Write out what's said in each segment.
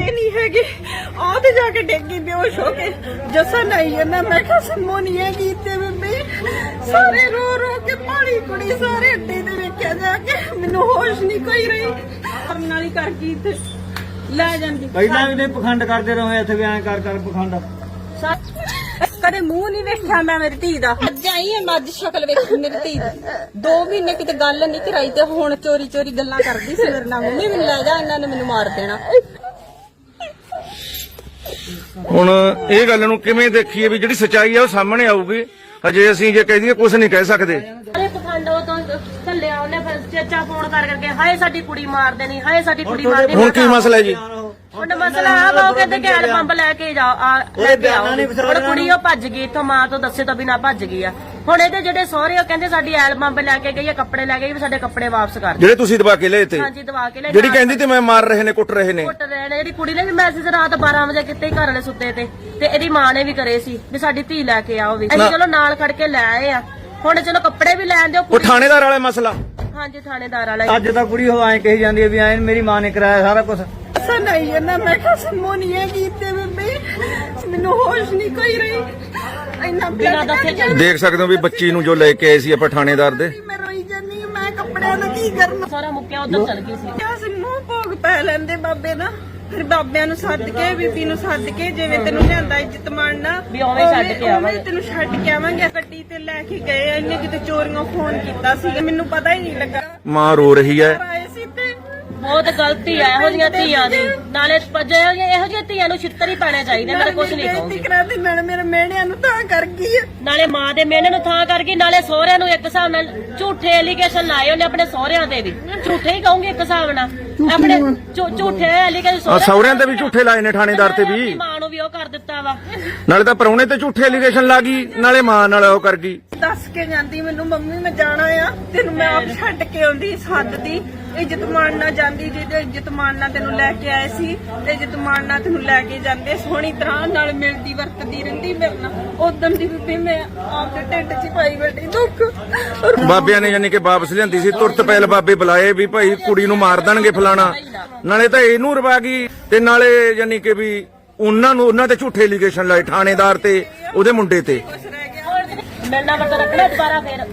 ਤੇ ਨਹੀਂ ਹੈਗੀ। ਉਹ ਤੇ ਜਾ ਕੇ ਡਿੱਗੀ ਬੇਹੋਸ਼ ਹੋ ਕੇ। ਜੱਸਾ ਨਹੀਂ ਜਾਂਦਾ ਮੈਂ ਕਿਹਾ ਸਮੋ ਨਹੀਂ ਹੈਗੀ ਤੇ ਬੀਬੀ। ਸਾਰੇ ਰੋ ਰੋ ਕੇ ਪਾਣੀ ਕੁੜੀ ਸਾਰੇ ਅੱਡੇ ਤੇ ਵੇਖਿਆ ਜਾ ਕੇ। ਮੈਨੂੰ ਹੋਸ਼ ਨਹੀਂ ਕੋਈ ਰਹੀ। ਕਰਨ ਵਾਲੀ ਕਰ ਗਈ ਤੇ ਲੈ ਜਾਂਦੀ। ਪਹਿਲਾਂ ਵੀ ਨੇ ਪਖੰਡ ਕਰਦੇ ਰਹੇ ਇੱਥੇ ਵੀ ਐਂ ਕਰ ਕਰ ਪਖੰਡ। ਕਦੇ ਮੂੰਹ ਨਹੀਂ ਵੇਖਿਆ ਮੈਂ ਮੇਰੀ ਧੀ ਦਾ। ਅੱਜ ਆਈ ਹੈ ਮੈਂ ਅੱਜ ਸ਼ਕਲ ਵੇਖੀ ਮੇਰੀ ਧੀ ਦੀ। ਦੋ ਮਹੀਨੇ ਕਿਤੇ ਗੱਲ ਨਹੀਂ ਕਰਾਈ ਤੇ ਹੁਣ ਚੋਰੀ ਚੋਰੀ ਗੱਲਾਂ ਕਰਦੀ ਸੀ ਮੇਰੇ ਨਾਲ। ਮੰਮੀ ਮੈਨੂੰ ਲੈ ਜਾ ਇਹਨਾਂ ਨੇ ਮੈਨੂੰ ਮਾਰ ਦੇਣਾ। ਹੁਣ ਇਹ ਗੱਲ ਨੂੰ ਕਿਵੇਂ ਦੇਖੀਏ ਵੀ ਜਿਹੜੀ ਸਚਾਈ ਆ ਉਹ ਸਾਹਮਣੇ ਆਊਗੀ? ਹਜੇ ਅਸੀਂ ਜੇ ਕਹਿ ਦਈਏ ਕੁਝ ਨਹੀਂ ਕਹਿ ਸਕਦੇ। ਅਰੇ ਪਖੰਡ ਉਹ ਤੋਂ ਚੱਲਿਆ ਉਹਨੇ ਫਿਰ ਚੇਚਾ ਫੋਨ ਕਰ ਕਰਕੇ ਹਾਏ ਸਾਡੀ ਕੁੜੀ ਮਾਰ ਦੇਣੀ ਹਾਏ ਸਾਡੀ ਕੁੜੀ ਮਾਰ ਦੇਣੀ। ਹੁਣ ਕੀ ਮਸਲਾ ਹੈ ਜੀ? ਹੁਣ ਮਸਲਾ ਆ ਉਹ ਕਹਿੰਦੇ ਗੈਲ ਬੰਬ ਲੈ ਕੇ ਜਾਓ ਆ ਲੈ ਕੇ ਆਓ। ਹੁਣ ਕੁੜੀ ਉਹ ਭੱਜ ਗਈ ਇੱਥੋਂ ਮਾਂ ਤੋਂ ਦੱਸੇ ਤੋਂ ਬਿਨਾ ਭੱਜ ਗਈ ਆ। ਹੁਣ ਇਹਦੇ ਜਿਹੜੇ ਸਹੁਰੇ ਉਹ ਕਹਿੰਦੇ ਸਾਡੀ ਐਲ ਬੰਬ ਲੈ ਕੇ ਗਈ ਆ ਕੱਪੜੇ ਲੈ ਕੇ ਗਈ ਵੀ ਸਾਡੇ ਕੱਪੜੇ ਵਾਪਸ ਕਰ ਦਿਓ। ਜਿਹੜੇ ਤੁਸੀਂ ਦਬਾ ਕੇ ਲਏ ਤੇ? ਹਾਂਜੀ ਦਵਾ ਕੇ ਲੈ ਜਿਹੜੀ ਕਹਿੰਦੀ ਤੇ ਮੈਂ ਮਾਰ ਰਹੇ ਨੇ ਕੁੱਟ ਰਹੇ ਨੇ। ਕੁੱਟ ਰਹੇ ਨੇ। ਜਿਹੜੀ ਕੁੜੀ ਨੇ ਵੀ ਮੈਸੇਜ ਰਾਤ 12 ਵਜੇ ਕਿਤੇ ਹੀ ਘਰ ਵਾਲੇ ਸੁੱਤੇ ਤੇ। ਤੇ ਇਹਦੀ ਮਾਂ ਨੇ ਵੀ ਕਰੇ ਸੀ ਵੀ ਸਾਡੀ ਧੀ ਲੈ ਕੇ ਆਓ ਵੀ। ਅਸੀਂ ਚਲੋ ਨਾਲ ਖੜ ਕੇ ਲੈ ਆਏ ਆ। ਹੁਣ ਚਲੋ ਕੱਪੜੇ ਵੀ ਲੈਣ ਦਿਓ ਉਹ ਥਾਣੇਦਾਰ ਵਾਲਾ ਮਸਲਾ। ਹਾਂਜੀ ਥਾਣੇਦਾਰ ਵਾਲਾ ਅੱਜ ਤਾਂ ਕੁੜੀ ਉਹ ਐਂ ਕਹੀ ਜਾਂਦੀ ਹੈ ਵੀ ਐਂ ਮੇਰੀ ਮਾਂ ਨੇ ਕਰਾਇਆ ਸਾਰਾ ਕੁਝ ਮੈਂ ਕਿਹਾ ਸਮੋ ਨਹੀਂ ਹੈਗੀ ਤੇ ਬੀਬੀ ਮੈਨੂੰ ਹੋਸ਼ ਨਹੀਂ ਕੋਈ ਰਹੀ। ਇੰਨਾ ਬਿਨਾਂ ਦੱਸੇ ਚੱਲ। ਦੇਖ ਸਕਦੇ ਹੋ ਵੀ ਬੱਚੀ ਨੂੰ ਜੋ ਲੈ ਕੇ ਆਏ ਸੀ ਆਪਾਂ ਥਾਣੇਦਾਰ ਦੇ। ਮੈਂ ਰੋਈ ਜਾਂਦੀ ਹਾਂ, ਮੈਂ ਕੱਪੜਿਆਂ ਦਾ ਕੀ ਕਰਨਾ? ਸਾਰਾ ਮੁੱਕਿਆ ਉਧਰ ਚਲ ਗਈ ਸੀ। ਕਿਹਾ ਸੀ ਮੂੰਹ ਭੋਗ ਪੈ ਲੈਂਦੇ ਬਾਬੇ ਨਾ। ਫਿਰ ਬਾਬਿਆਂ ਨੂੰ ਸੱਦ ਕੇ ਬੀਬੀ ਨੂੰ ਸੱਦ ਕੇ ਜਿਵੇਂ ਤੈਨੂੰ ਲਿਆਂਦਾ ਇੱਜ਼ਤ ਮਾਣਨਾ ਵੀ ਉਵੇਂ ਛੱਡ ਕੇ ਆਵਾਂਗੇ। ਤੈਨੂੰ ਛੱਡ ਕੇ ਆਵਾਂਗੇ। ਗੱਡੀ ਤੇ ਲੈ ਕੇ ਗਏ ਆ, ਇਹਨੇ ਕਿਤੇ ਚੋਰੀਆਂ ਫੋਨ ਕੀਤਾ ਸੀ। ਮੈਨੂੰ ਪਤਾ ਹੀ ਨਹੀਂ ਲੱਗਾ। ਮਾਂ ਰੋ ਰਹੀ ਹੈ। ਬਹੁਤ ਗਲਤੀ ਆ ਇਹੋ ਜਿਹੀਆਂ ਧੀਆਂ ਦੀ ਨਾਲੇ ਪਜੇ ਇਹੋ ਜਿਹੀਆਂ ਇਹੋ ਜਿਹੀਆਂ ਧੀਆਂ ਨੂੰ ਛਿੱਤਰ ਹੀ ਪੈਣੇ ਚਾਹੀਦੇ ਮੈਂ ਕੁਝ ਨਹੀਂ ਬੇਇੱਜ਼ਤੀ ਕਹੂੰਗੀ। ਕਰਾਦੀ ਮੈਂ ਮੇਰੇ ਮਿਹਣਿਆਂ ਨੂੰ ਤਾਂ ਕਰ ਗਈ। ਨਾਲੇ ਮਾਂ ਦੇ ਮਿਹਨੇ ਨੂੰ ਥਾਂ ਕਰ ਗਈ ਨਾਲੇ ਸਹੁਰਿਆਂ ਨੂੰ ਇੱਕ ਹਿਸਾਬ ਨਾਲ ਝੂਠੇ ਐਲੀਗੇਸ਼ਨ ਲਾਏ ਉਹਨੇ ਆਪਣੇ ਸਹੁਰਿਆਂ ਤੇ ਵੀ। ਝੂਠੇ ਹੀ ਕਹੂੰਗੀ ਇੱਕ ਹਿਸਾਬ ਨਾਲ। ਆਪਣੇ ਝੂ- ਝੂਠੇ ਐਲੀਗੇਸ਼ਨ ਆ ਸੌਰਿਆਂ ਤੇ ਵੀ ਝੂਠੇ ਲਾਏ ਨੇ ਥਾਣੇਦਾਰ ਤੇ ਵੀ। ਮਾਂ ਨੂੰ ਵੀ ਉਹ ਕਰ ਦਿੱਤਾ ਵਾ। ਨਾਲੇ ਤਾਂ ਪਰੌਣੇ ਤੇ ਝੂਠੇ ਐਲੀਗੇਸ਼ਨ ਲਾ ਗਈ ਨਾਲੇ ਮਾਂ ਨਾਲ ਉਹ ਕਰ ਗਈ। ਦੱਸ ਕੇ ਜਾਂਦੀ ਮੈਨੂੰ ਮੰਮੀ ਮੈਂ ਜਾਣਾ ਆ ਤੈਨੂੰ ਮੈਂ ਆਪ ਛੱਡ ਕੇ ਆਉਂਦੀ ਸੱਦਦੀ। ਇੱਜ਼ਤ ਮਾਣਨਾ ਜਾਂਦੀ ਜਿਹਦੇ ਇੱਜ਼ਤ ਮਾਣਨਾ ਤੈਨੂੰ ਲੈ ਕੇ ਆਏ ਸੀ ਤੇ ਇੱਜ਼ਤ ਮਾਣਨਾ ਤੈਨੂੰ ਲੈ ਕੇ ਜਾਂਦੇ ਸੋਹਣੀ ਤਰ੍ਹਾਂ ਨਾਲ ਮਿਲਦੀ ਵਰਤਦੀ ਰਹਿੰਦੀ ਮੇਰੇ ਨਾਲ। ਉਦੋਂ ਦੀ ਬੀਬੀ ਮੈਂ ਆਪ ਦੇ ਢਿੱਡ 'ਚ ਹੀ ਪਾਈ ਬੈਠੀ ਦੁੱਖ। ਬਾਬਿਆਂ ਨੇ ਯਾਨੀ ਕਿ ਵਾਪਸ ਲਿਆਂਦੀ ਸੀ ਤੁਰਤ ਪਹਿਲ ਬਾਬੇ ਬੁਲਾਏ ਵੀ ਭਾਈ ਕੁੜੀ ਨੂੰ ਮਾਰ ਦੇਣਗੇ ਫਲਾਣਾ। ਨਾਲੇ ਤਾਂ ਇਹਨੂੰ ਰਵਾ ਗਈ ਤੇ ਨਾਲੇ ਯਾਨੀ ਕਿ ਵੀ ਉਹਨਾਂ ਨੂੰ ਉਹਨਾਂ ਤੇ ਝੂਠੇ ਐਲੀਗੇਸ਼ਨ ਲਾਏ ਥਾਣੇਦਾਰ ਤੇ ਉਹਦੇ ਮੁੰਡੇ ਤੇ। ਮਿਲਣਾ ਵਰਤ ਰੱਖਣਾ ਦੁਬਾਰਾ ਫੇਰ।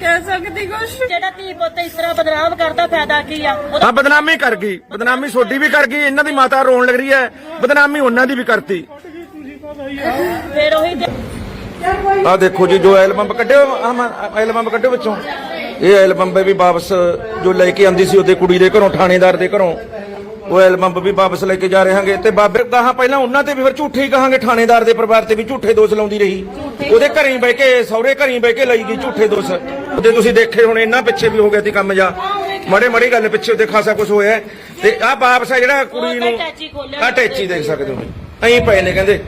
ਕਹਿ ਸਕਦੀ ਕੁਛ? ਜਿਹੜਾ ਧੀ ਪੁੱਤ ਇਸ ਤਰ੍ਹਾਂ ਬਦਨਾਮ ਕਰਦਾ ਫਾਇਦਾ ਕੀ ਆ? ਉਹਦਾ ਆ ਬਦਨਾਮੀ ਕਰ ਗਈ। ਬਦਨਾਮੀ ਸੋਡੀ ਵੀ ਕਰ ਗਈ ਇਹਨਾਂ ਦੀ ਮਾਤਾ ਰੋਣ ਲੱਗ ਰਹੀ ਹੈ। ਬਦਨਾਮੀ ਉਹਨਾਂ ਦੀ ਵੀ ਕਰਤੀ। ਫੇਰ ਉਹੀ ਤੇ- ਆ ਦੇਖੋ ਜੀ ਜੋ ਐਲਬਮ ਕੱਢਿਓ ਐਲਬਮ ਕੱਢਿਓ ਵਿੱਚੋਂ। ਇਹ ਐਲਬਮ ਵੀ ਵਾਪਸ ਜੋ ਲੈ ਕੇ ਆਂਦੀ ਸੀ ਉਹਦੇ ਕੁੜੀ ਦੇ ਘਰੋਂ ਥਾਣੇਦਾਰ ਦੇ ਘਰੋਂ। ਉਹ ਐਲਬਮ ਵੀ ਵਾਪਸ ਲੈ ਕੇ ਜਾ ਰਹੇ ਹਾਂਗੇ ਤੇ ਬਾਬੇ ਕਹਾ ਪਹਿਲਾਂ ਉਹਨਾਂ ਤੇ ਵੀ ਫਿਰ ਝੂਠੇ ਹੀ ਕਹਾਂਗੇ ਥਾਣੇਦਾਰ ਦੇ ਪਰਿਵਾਰ ਤੇ ਵੀ ਝੂਠੇ ਦੋਸ਼ ਲਾਉਂਦੀ ਰਹੀ। ਉਹਦੇ ਘਰੇ ਹੀ ਬਹਿ ਕੇ ਸਹੁਰੇ ਘਰੇ ਹੀ ਬਹਿ ਕੇ ਲਈ ਗਈ ਝੂਠੇ ਦੋਸ਼। ਉਹਦੇ ਤੁਸੀਂ ਦੇਖੇ ਹੁਣ ਇਹਨਾਂ ਪਿੱਛੇ ਵੀ ਹੋ ਗਿਆ ਸੀ ਕੰਮ ਜਾ। ਮੜੇ ਮੜੀ ਗੱਲ ਪਿੱਛੇ ਉਹਦੇ ਖਾਸਾ ਕੁਝ ਹੋਇਆ। ਤੇ ਆ ਵਾਪਸ ਆ ਜਿਹੜਾ ਕੁੜੀ ਨੂੰ ਆ ਟੈਚੀ ਦੇਖ ਸਕਦੇ ਹੋ। ਐਂ ਪਏ ਨੇ ਕਹਿੰਦੇ।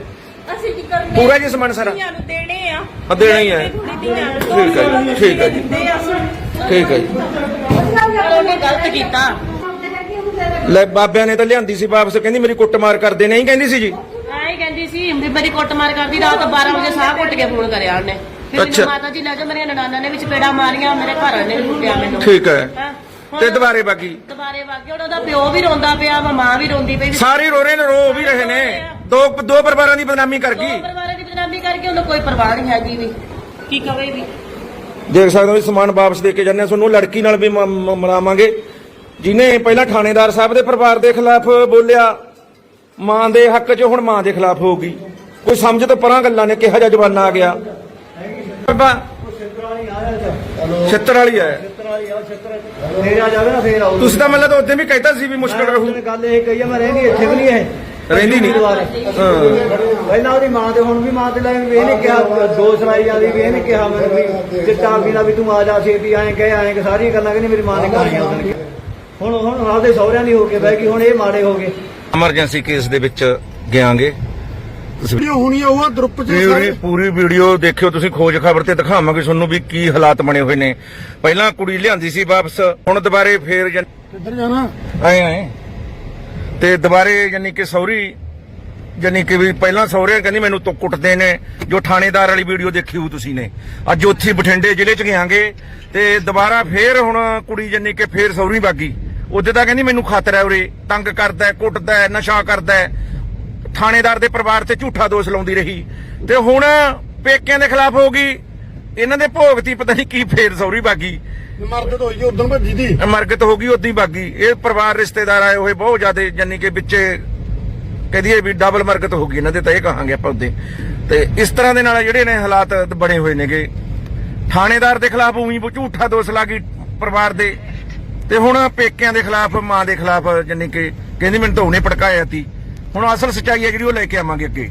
ਅਸੀਂ ਕੀ ਕਰਨਾ ਪੂਰਾ ਜੀ ਸਮਾਨ ਸਾਰਾ। ਨੂੰ ਦੇਣੇ ਆ। ਆ ਦੇਣਾ ਹੀ ਹੈ ਠੀਕ ਹੈ ਜੀ, ਠੀਕ ਹੈ ਜੀ। ਠੀਕ ਹੈ ਜੀ। ਉਹਨੇ ਗਲਤ ਕੀਤਾ। ਲੈ ਬਾਬਿਆਂ ਨੇ ਤਾਂ ਲਿਆਂਦੀ ਸੀ ਵਾਪਸ ਕਹਿੰਦੀ ਮੇਰੀ ਕੁੱਟਮਾਰ ਕਰਦੇ ਨਹੀਂ ਕਹਿੰਦੀ ਸੀ ਜੀ। ਆਈ ਕਹਿੰਦੀ ਸੀ ਵੀ ਮੇਰੀ ਕੁੱਟਮਾਰ ਕਰਦੀ ਰਾਤ 12 ਵਜੇ ਸਾਹ ਘੁੱਟ ਕੇ ਫੋਨ ਕਰਿਆ ਉਹਨੇ। ਫਿਰ ਅੱਛਾ। ਮੈਨੂੰ ਮਾਤਾ ਜੀ ਲੈ ਜਾ ਮੇਰੀਆਂ ਨਨਾਨਾ ਨੇ ਵਿੱਚ ਪੇੜਾ ਮਾਰੀਆਂ ਮੇਰੇ ਘਰ ਵਾਲੇ ਨੇ ਵੀ ਕੁੱਟਿਆ ਮੈਨੂੰ। ਠੀਕ ਹੈ। ਹੈਂ। ਹੁਣ ਤੇ ਦੁਬਾਰੇ ਬਾਗੀ? ਦੁਬਾਰੇ ਵਾਗੇ ਉਹਨਾਂ ਦਾ ਪਿਓ ਵੀ ਰੋਂਦਾ ਪਿਆ ਵਾ ਮਾਂ ਵੀ ਰੋਂਦੀ ਪਈ। ਵੀ ਸਾਰੇ ਰੋ ਰਹੇ ਨੇ ਰੋ ਵੀ ਰਹੇ ਨੇ। ਦੋ ਦੋ ਪਰਿਵਾਰਾਂ ਦੀ ਬਦਨਾਮੀ ਕਰ ਦੋ ਗਈ ਪਰਿਵਾਰਾਂ ਦੀ ਬਦਨਾਮੀ ਕਰਕੇ ਉਹਨੂੰ ਕੋਈ ਪਰਵਾਹ ਨਹੀਂ ਹੈਗੀ ਵੀ। ਕੀ ਕਵੇ ਵੀ? ਦੇਖ ਸਕਦੇ ਹੋ ਵੀ ਸਮਾਨ ਵਾਪਸ ਦੇ ਕੇ ਜਾਂਦੇ ਹਾਂ। ਤੁਹਾਨੂੰ ਲੜਕੀ ਨਾਲ ਵੀ ਮ- ਮ- ਮਿਲਾਵਾਂਗੇ ਜਿਨੇ ਪਹਿਲਾਂ ਥਾਣੇਦਾਰ ਸਾਹਿਬ ਦੇ ਪਰਿਵਾਰ ਦੇ ਖਿਲਾਫ ਬੋਲਿਆ ਮਾਂ ਦੇ ਹੱਕ 'ਚ ਹੁਣ ਮਾਂ ਦੇ ਖਿਲਾਫ ਹੋ ਗਈ ਕੋਈ ਸਮਝ ਤੋਂ ਪਰਾਂ ਗੱਲਾਂ ਨੇ ਕਿਹਾ ਜਿਹਾ ਜਵਾਨਾ ਆ ਗਿਆ। ਬਾਬਾ ਛੱਤਰ ਵਾਲੀ ਹੈ ਫੇਰ ਆ ਜਾਵੇ ਨਾ ਫੇਰ ਆਉ ਤੁਸੀਂ ਤਾਂ ਮਤਲਬ ਉਦੋਂ ਵੀ ਕਹਿਤਾ ਸੀ ਵੀ ਮੁਸ਼ਕਲ ਰਹੂ। ਗੱਲ ਇਹ ਕਹੀ ਆ ਮੈਂ ਰਹਿੰਦੀ ਇੱਥੇ ਵੀ ਨਹੀਂ ਹੈ ਰਹਿੰਦੀ ਨਹੀਂ। ਦੁਬਾਰੇ। ਹਾਂ। ਪਹਿਲਾਂ ਉਹਦੀ ਮਾਂ ਤੇ ਹੁਣ ਵੀ ਮਾਂ ਤੇ ਲੈ ਵੀ ਇਹਨੇ ਕਿਹਾ ਦੋ ਸਰਾਈ ਜਾਂਦੀ ਵੀ ਇਹਨੇ ਕਿਹਾ ਮੈਨੂੰ ਵੀ ਚਿੱਟਾ ਪੀਣਾ ਵੀ ਤੂੰ ਆ ਜਾ ਛੇਤੀ ਐਂ ਕਹੇ ਕਿ ਸਾਰੀਆਂ ਗੱਲਾਂ ਕਹਿੰਦੀ ਮੇਰੀ ਮਾਂ ਨੇ ਕਰਾਈਆਂ ਉਹਦਨ ਹੁਣ ਹੁਣ ਆਪਦੇ ਸਹੁਰਿਆਂ ਦੀ ਹੋ ਕੇ ਬਹਿ ਗਈ ਹੁਣ ਇਹ ਮਾੜੇ ਹੋ ਗਏ। ਐਮਰਜੈਂਸੀ ਕੇਸ ਦੇ ਵਿੱਚ ਗਿਆਂਗੇ ਵੀਡੀਓ ਹੋਣੀ ਆ ਉਹ ਗਰੁੱਪ ਚ ਪੂਰੀ ਸਾਰੇ। ਪੂਰੀ ਵੀਡੀਓ ਦੇਖਿਓ ਤੁਸੀਂ ਖੋਜ ਖਬਰ ਤੇ ਦਿਖਾਵਾਂਗੇ ਤੁਹਾਨੂੰ ਵੀ ਕੀ ਹਾਲਾਤ ਬਣੇ ਹੋਏ ਨੇ। ਪਹਿਲਾਂ ਕੁੜੀ ਲਿਆਂਦੀ ਸੀ ਵਾਪਸ ਹੁਣ ਦੁਬਾਰੇ ਫੇਰ ਕਿੱਧਰ ਜਾਣਾ? ਆਏ ਆਏ। ਤੇ ਦੁਬਾਰੇ ਯਾਨੀ ਕਿ ਸੌਰੀ ਯਾਨੀ ਕਿ ਵੀ ਪਹਿਲਾਂ ਸਹੁਰੇ ਕਹਿੰਦੀ ਮੈਨੂੰ ਤੋਂ ਕੁੱਟਦੇ ਨੇ ਜੋ ਥਾਣੇਦਾਰ ਵਾਲੀ ਵੀਡੀਓ ਦੇਖੀ ਹੋ ਤੁਸੀਂ ਨੇ। ਅੱਜ ਉੱਥੇ ਬਠਿੰਡੇ ਜ਼ਿਲ੍ਹੇ ਚ ਗਿਆਂਗੇ ਤੇ ਦੁਬਾਰਾ ਫੇਰ ਹੁਣ ਕੁੜੀ ਯਾਨੀ ਕਿ ਫੇਰ ਸੌਰੀ ਬਾਗੀ ਉਹਦੇ ਤਾਂ ਕਹਿੰਦੀ ਮੈਨੂੰ ਖਤਰਾ ਹੈ ਉਰੇ। ਤੰਗ ਕਰਦਾ ਹੈ ਕੁੱਟਦਾ ਹੈ ਨਸ਼ਾ ਕਰਦਾ ਹੈ। ਥਾਣੇਦਾਰ ਦੇ ਪਰਿਵਾਰ ਤੇ ਝੂਠਾ ਦੋਸ਼ ਲਾਉਂਦੀ ਰਹੀ। ਤੇ ਹੁਣ ਪੇਕਿਆਂ ਦੇ ਖਿਲਾਫ ਹੋ ਗਈ। ਇਹਨਾਂ ਦੇ ਭੋਗਤੀ ਪਤਾ ਨਹੀਂ ਕੀ ਫੇਰ ਸੌਰੀ ਬਾਗੀ। ਮਰਦ ਤੋਂ ਹੋਈ ਜੀ ਉਦੋਂ ਭੱਜੀ ਦੀ। ਮਰਗਤ ਹੋ ਗਈ ਉਦੀ ਬਾਗੀ। ਇਹ ਪਰਿਵਾਰ ਰਿਸ਼ਤੇਦਾਰ ਆਏ ਹੋਏ ਬਹੁਤ ਜ਼ਿਆਦੇ ਜਾਨੀ ਕਿ ਵਿੱਚੇ ਕਹਦੀਏ ਵੀ ਡਬਲ ਮਰਗਤ ਹੋ ਗਈ। ਇਹਨਾਂ ਦੇ ਤਾਂ ਇਹ ਕਹਾਂਗੇ ਆਪਾਂ ਉਹਦੇ ਤੇ ਇਸ ਤਰ੍ਹਾਂ ਦੇ ਨਾਲ ਜਿਹੜੇ ਨੇ ਹਾਲਾਤ ਬਣੇ ਹੋਏ ਨੇਗੇ। ਥਾਣੇਦਾਰ ਦੇ ਖਿਲਾਫ ਉਹੀ ਝੂਠਾ ਦੋਸ਼ ਲਾ ਗਈ ਪਰਿਵਾਰ ਦੇ। ਤੇ ਹੁਣ ਪੇਕਿਆਂ ਦੇ ਖਿਲਾਫ, ਮਾਂ ਦੇ ਖਿਲਾਫ ਜਾਨੀ ਕਿ ਕਹਿੰਦੀ ਮੈਨੂੰ ਤਾਂ ਉਹਨੇ ਭੜਕਾਇਆ ਤੀ ਹੁਣ ਅਸਲ ਸੱਚਾਈ ਹੈ ਜਿਹੜੀ ਉਹ ਲੈ ਕੇ ਆਵਾਂਗੇ ਅੱਗੇ।